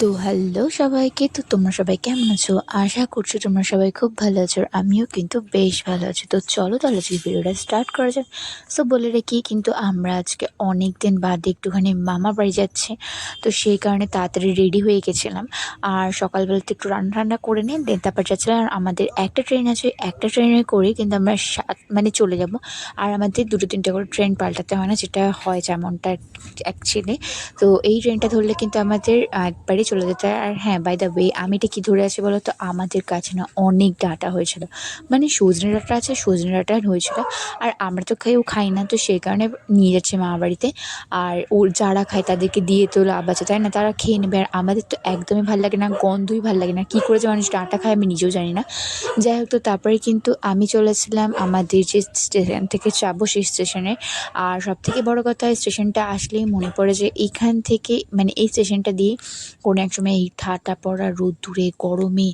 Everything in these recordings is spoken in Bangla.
তো হ্যালো সবাইকে। তো তোমরা সবাই কেমন আছো? আশা করছ তোমরা সবাই খুব ভালো আছো আমিও কিন্তু বেশ ভালো আছি। তো চলো তাহলে আজকে ভিডিওটা স্টার্ট করা যাক। সো বলে রেখি কিন্তু আমরা আজকে অনেক দিন বাদে একটুখানি মামা বাড়ি যাচ্ছি। তো সেই কারণে তাড়াতাড়ি রেডি হয়ে গেছিলাম। আর সকালবেলাতে একটু রান্না রান্না করে নিয়ে দেন তারপর যাচ্ছিলাম। আর আমাদের একটা ট্রেন আছে, একটা ট্রেনে করে কিন্তু আমরা সাত মানে চলে যাব। আর আমাদের দুটো তিনটে করে ট্রেন পাল্টাতে হয় না, যেটা হয় যেমনটা অ্যাকচুয়ালি তো এই ট্রেনটা ধরলে কিন্তু আমাদের একবারে চলে যেতে হয় আর হ্যাঁ বাই দ্য ওয়ে আমি এটা কী ধরে আছি বলো তো? আমাদের কাছে না অনেক ডাটা হয়েছিল। মানে সজনে ডাঁটা আছে সজনে ডাঁটা হয়েছিল। আর আমরা তো কেউ খাই না, তো সেই কারণে নিয়ে যাচ্ছে মা বাড়িতে। আর ওর যারা খায় তাদেরকে দিয়ে তো লাভ আছে, তাই না? তারা খেয়ে নেবে। আর আমাদের তো একদমই ভালো লাগে না, গন্ধই ভালো লাগে না। কী করে যে মানুষ ডাঁটা খায় আমি নিজেও জানি না। যাই হোক, তো তারপরে কিন্তু আমি চলেছিলাম আমাদের যে স্টেশন থেকে যাব সেই স্টেশনে। আর সব থেকে বড়ো কথা, স্টেশনটা আসলেই মনে পড়ে যে এইখান থেকে মানে এই স্টেশনটা দিয়ে কোনো এক সময় এই ঠাটা পড়া রোদ্দুরে, গরমে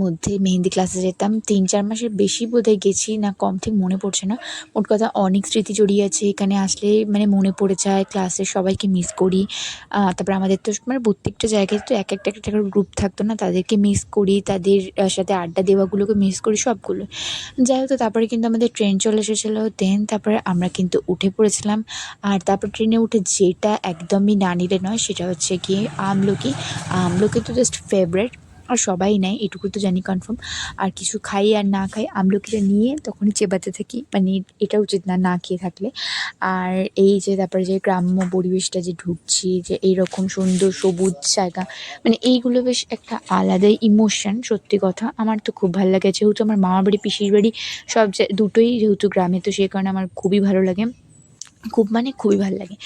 মধ্যে মেহেন্দি ক্লাসে যেতাম। তিন, চার মাসের বেশি বোধহয় গেছি, না কম ঠিক মনে পড়ছে না। মোট কথা অনেক স্মৃতি জড়িয়ে আছে। এখানে আসলে মানে মনে পড়ে যায় ক্লাসের সবাইকে মিস করি। তারপরে আমাদের তো মানে প্রত্যেকটা জায়গায় তো এক একটা একটা গ্রুপ থাকতো না, তাদেরকে মিস করি, তাদের সাথে আড্ডা দেওয়াগুলোকে মিস করি, সবগুলো। যাই হোক তারপরে কিন্তু আমাদের ট্রেন চলে এসেছিল। দেন তারপরে আমরা কিন্তু উঠে পড়েছিলাম। আর তারপর ট্রেনে উঠে যেটা একদমই না নিলে নয়, সেটা হচ্ছে গিয়ে আমলকি। আমলকি তো জাস্ট ফেভারেট আর সবাই নেয়, এটুকু তো জানি কনফার্ম আর কিছু খাই আর না খাই আমলকিটা নিয়ে তখনই চেবাতে থাকি মানে এটা উচিত না না খেয়ে থাকলে। আর এই যে তারপরে যে গ্রাম্য পরিবেশটা যে ঢুকছি, যে এইরকম সুন্দর সবুজ জায়গা মানে এইগুলো বেশ একটা আলাদাই ইমোশন সত্যি কথা। আমার তো খুব ভালো লাগে, যেহেতু আমার মামা বাড়ি, পিসির বাড়ি, সব দুটোই যেহেতু গ্রামে, তো সেই কারণে আমার খুবই ভালো লাগে। খুব মানে খুবই ভালো লাগে।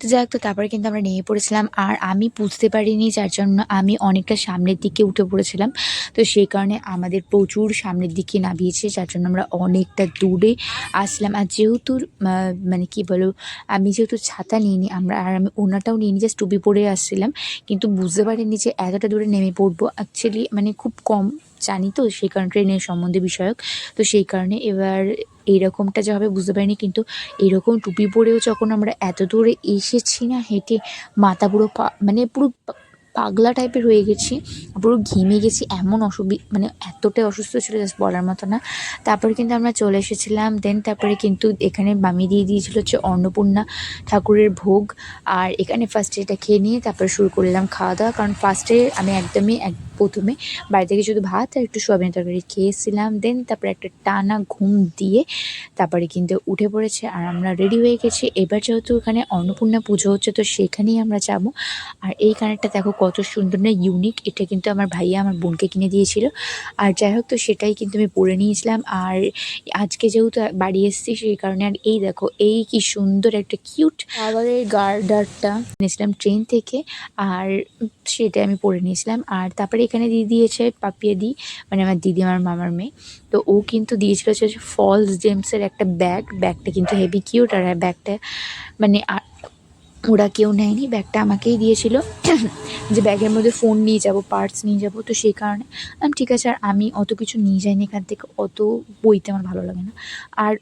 তো যাই হোক, তো তারপরে কিন্তু আমরা নেমে পড়েছিলাম আর আমি বুঝতে পারিনি যার জন্য আমি অনেকটা সামনের দিকে উঠে পড়েছিলাম। তো সেই কারণে আমাদের প্রচুর সামনের দিকে নামিয়েছে, যার জন্য আমরা অনেকটা দূরে আসলাম। আর যেহেতু মানে কি বলো আমি যেহেতু ছাতা নিইনি, আমরা আর আমি ওনাটাও নিইনি জাস্ট টুপি পরে আসছিলাম। কিন্তু বুঝতে পারিনি যে এতটা দূরে নেমে পড়ব। অ্যাকচুয়ালি মানে খুব কম জানি তো, সেই কারণে ট্রেনের সম্বন্ধে বিষয়ক। তো সেই কারণে এবার এইরকমটা যে হবে বুঝতে পারিনি, কিন্তু এরকম টুপি পরেও যখন আমরা এত দূরে এসেছি না হেঁটে, মাথা পুরো মানে পুরো পাগলা টাইপের হয়ে গেছি, পুরো ঘেমে গেছি, এমন অসুবি মানে এতটাই অসুস্থ ছিল জাস্ট বলার মতো না। তারপরে কিন্তু আমরা চলে এসেছিলাম দেন তারপরে কিন্তু এখানে মামি দিয়ে দিয়েছিল হচ্ছে অন্নপূর্ণা ঠাকুরের ভোগ। আর এখানে ফার্স্টে এটা খেয়ে নিয়ে তারপরে শুরু করলাম খাওয়া দাওয়া কারণ ফার্স্টে আমি একদমই এক প্রথমে বাড়ি থেকে শুধু ভাত আর একটু সোয়াবিন তরকারি খেয়েছিলাম। দেন তারপরে একটা টানা ঘুম দিয়ে তারপরে কিন্তু উঠে পড়েছে আর আমরা রেডি হয়ে গেছি। এবার যেহেতু এখানে অন্নপূর্ণা পুজো হচ্ছে তো সেখানেই আমরা যাব। আর এই কানেরটা দেখো কত সুন্দর না ইউনিক এটা কিন্তু আমার ভাইয়া আমার বোনকে কিনে দিয়েছিল। আর যাই হোক তো সেটাই কিন্তু আমি পরে নিয়েছিলাম। আর আজকে যেহেতু বাড়ি এসেছি সেই কারণে আর এই দেখো এই কি সুন্দর একটা কিউট খাবারের গার্ডারটা নিয়েছিলাম ট্রেন থেকে। আর সেটা আমি পরে নিয়েছিলাম। আর তারপরে এখানে দিয়ে দিয়েছে পাপিয়া দি মানে আমার দিদি, আমার মামার মেয়ে। তো ও কিন্তু দিয়েছিল হচ্ছে ফলস জেমসের একটা ব্যাগ ব্যাগটা কিন্তু হেভি কিউট আর ব্যাগটা মানে ওরা কেউ নেয়নি, ব্যাগটা আমাকেই দিয়েছিল। যে ব্যাগের মধ্যে ফোন নিয়ে যাব পার্টস নিয়ে যাব, তো সেই কারণে। আমি ঠিক আছে, আর আমি অত কিছু নিয়ে যাইনি এখান থেকে, অত বইতে আমার ভালো লাগে না। আর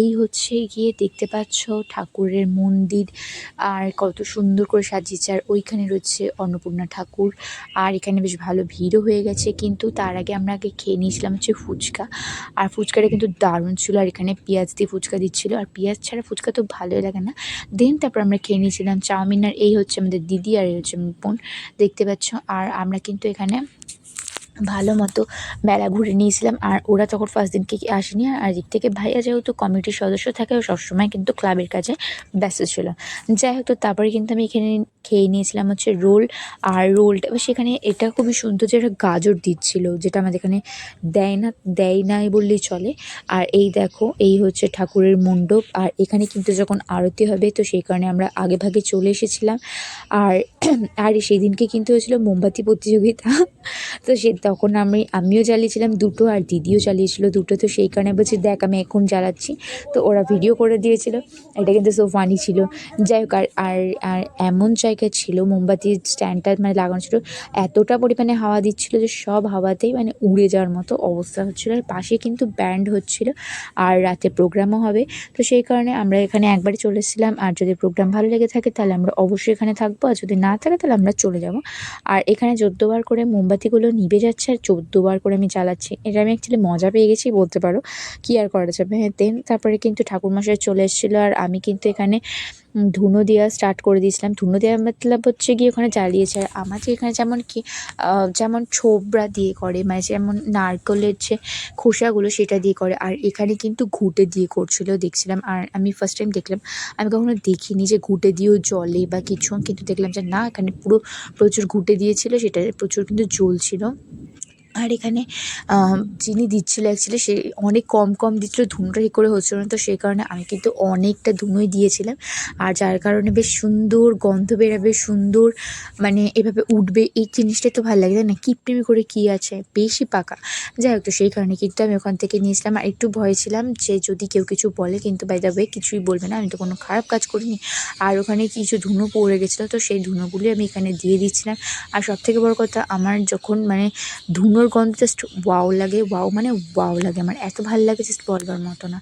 এই হচ্ছে গিয়ে দেখতে পাচ্ছ ঠাকুরের মন্দির, আর কত সুন্দর করে সাজিয়েছে। আর ওইখানে রয়েছে অন্নপূর্ণা ঠাকুর, আর এখানে বেশ ভালো ভিড়ও হয়ে গেছে। কিন্তু তার আগে আমরা আগে খেয়ে নিয়েছিলাম হচ্ছে ফুচকা। আর ফুচকাটা কিন্তু দারুণ ছিল, আর এখানে পেঁয়াজ দিয়ে ফুচকা দিচ্ছিল। আর পেঁয়াজ ছাড়া ফুচকা তো ভালোই লাগে না। দেন তারপর আমরা খেয়ে নিয়েছিলাম চাউমিন আর এই হচ্ছে আমাদের দিদি আর এই হচ্ছে বোন। দেখতে পাচ্ছ? আর আমরা কিন্তু এখানে ভালো মতো মেলা ঘুরে নিয়েছিলাম। আর ওরা তখন ফার্স্ট দিনকে কি আসেনি। আর দিক থেকে ভাইয়া যেহেতু কমিটির সদস্য থাকে, ও সবসময় কিন্তু ক্লাবের কাজে ব্যস্ত ছিল। যাই হোক, তো তারপরে কিন্তু আমি এখানে খেয়ে নিয়েছিলাম হচ্ছে রোল আর রোলটা সেখানে এটা খুবই সুন্দর যে একটা গাজর দিচ্ছিল, যেটা আমাদের এখানে দেয় না, দেয় নাই বললেই চলে। আর এই দেখো, এই হচ্ছে ঠাকুরের মণ্ডপ, আর এখানে কিন্তু যখন আরতি হবে, তো সেই কারণে আমরা আগে ভাগে চলে এসেছিলাম। আর আর সেদিনকে কিন্তু হয়েছিল মোমবাতি প্রতিযোগিতা, তো সে তখন আমি, আমিও জ্বালিয়েছিলাম দুটো আর দিদিও জ্বালিয়েছিল দুটো, তো সেই কারণে বলছি, দেখ, আমি এখন জ্বালাচ্ছি। তো ওরা ভিডিও করে দিয়েছিল, এটা কিন্তু সো ফানি ছিল। যাই হোক, আর আর এমন জায়গা জায়গায় ছিল, মোমবাতির স্ট্যান্ডটা মানে লাগানো ছিল। এতটা পরিমাণে হাওয়া দিচ্ছিল যে সব হাওয়াতেই মানে উড়ে যাওয়ার মতো অবস্থা হচ্ছিল। আর পাশে কিন্তু ব্যান্ড হচ্ছিল আর রাতে প্রোগ্রামও হবে। তো সেই কারণে আমরা এখানে একবারই চলে এসেছিলাম। আর যদি প্রোগ্রাম ভালো লেগে থাকে তাহলে আমরা অবশ্যই এখানে থাকব। আর যদি না থাকে তাহলে আমরা চলে যাব। আর এখানে চোদ্দোবার করে মোমবাতিগুলো নিভে যাচ্ছে আর চোদ্দোবার করে আমি জ্বালাচ্ছি। এটা আমি অ্যাকচুয়ালি মজা পেয়ে গেছি, বলতে পারো। কী আর করা যাবে? হ্যাঁ দেন তারপরে কিন্তু ঠাকুরমশাই চলে এসেছিল। আর আমি কিন্তু এখানে ধুনো দেওয়া স্টার্ট করে দিয়েছিলাম। ধুনো দেওয়া মতলব হচ্ছে গিয়ে ওখানে জ্বালিয়েছে। আর আমার যে এখানে যেমন কি যেমন ছোবড়া দিয়ে করে মানে যেমন নারকেলের যে খোসাগুলো সেটা দিয়ে করে। আর এখানে কিন্তু ঘুঁটে দিয়ে করছিল, দেখছিলাম। আর আমি ফার্স্ট টাইম দেখলাম, আমি কখনো দেখিনি যে ঘুঁটে দিয়েও জলে বা কিছু। কিন্তু দেখলাম যে না, এখানে পুরো প্রচুর ঘুঁটে দিয়েছিল সেটা প্রচুর কিন্তু জ্বলছিল। আর এখানে যিনি দিচ্ছিল অ্যাকচুয়ালি সে অনেক কম কম দিচ্ছিল ধুনোটা ঠিক করে হচ্ছিল না তো সেই কারণে আমি কিন্তু অনেকটা ধুনোই দিয়েছিলাম। আর যার কারণে বেশ সুন্দর গন্ধ বেরাবে সুন্দর মানে এভাবে উঠবে, এই জিনিসটাই তো ভালো লাগে, তাই না? কিপটিমি করে কী আছে? বেশি পাকা। যাই হোক, তো সেই কারণে কিন্তু আমি ওখান থেকে নিয়েছিলাম। আর একটু ভয় ছিলাম যে যদি কেউ কিছু বলে, কিন্তু বাই দ্য ওয়ে কিছুই বলবে না। আমি তো কোনো খারাপ কাজ করিনি। আর ওখানে কিছু ধুনো পড়ে গেছিল, তো সেই ধুনোগুলি আমি এখানে দিয়ে দিচ্ছিলাম। আর সব থেকে বড় কথা, আমার যখন মানে ধুনোর গন্ধ জাস্ট ওয়াও লাগে ওয়াও মানে ওয়াও লাগে আমার। এত ভালো লাগে জাস্ট বলবার মতো না।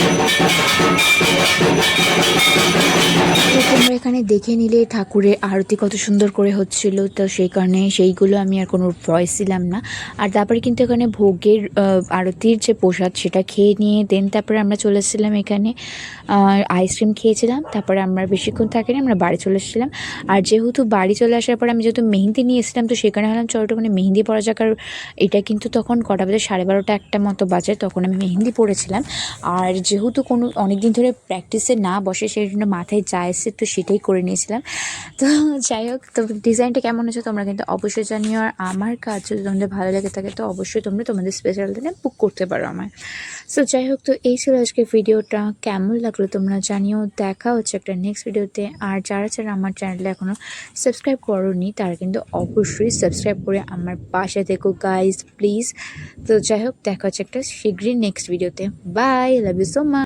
Thank you. দেখে নিলে ঠাকুরের আরতি কত সুন্দর করে হচ্ছিল। তো সেই কারণে সেইগুলো আমি আর কোনো ভয়েস ছিলাম না। আর তারপরে কিন্তু এখানে ভোগের আরতির যে প্রসাদ সেটা খেয়ে নিয়ে দেন তারপরে আমরা চলে এসেছিলাম এখানে। আইসক্রিম খেয়েছিলাম, তারপরে আমরা বেশিক্ষণ থাকিনি, আমরা বাড়ি চলে এসেছিলাম। আর যেহেতু বাড়ি চলে আসার পর আমি যেহেতু মেহেন্দি নিয়ে এসেছিলাম, তো সেখানে হলাম চলো একটুখানি মেহেন্দি পরা যাক। আর এটা কিন্তু তখন কটা বাজে? সাড়ে বারোটা একটা মতো বাজে, তখন আমি মেহেন্দি পড়েছিলাম আর যেহেতু কোনো অনেক দিন ধরে প্র্যাকটিসে না বসে, সেই জন্য মাথায় যা এসে তো সেটাই করে নিয়েছিলাম। তো যাই হোক, তো ডিজাইনটা কেমন হয়েছে তোমরা কিন্তু অবশ্যই জানিও। আর আমার কাজ যদি তোমাদের ভালো লেগে থাকে, তো অবশ্যই তোমরা তোমাদের স্পেশাল দিনে বুক করতে পারো আমার সো যাই হোক, তো এই ছিল আজকে ভিডিওটা কেমন লাগল তোমরা জানিও। দেখা হচ্ছে একটা নেক্সট ভিডিওতে আর যারা যারা আমার চ্যানেলে এখনও সাবস্ক্রাইব করোনি, তারা কিন্তু অবশ্যই সাবস্ক্রাইব করে আমার পাশে থেকো গাইজ প্লিজ তো যাই হোক, দেখা হচ্ছে একটা শীঘ্রই নেক্সট ভিডিওতে bye love you so much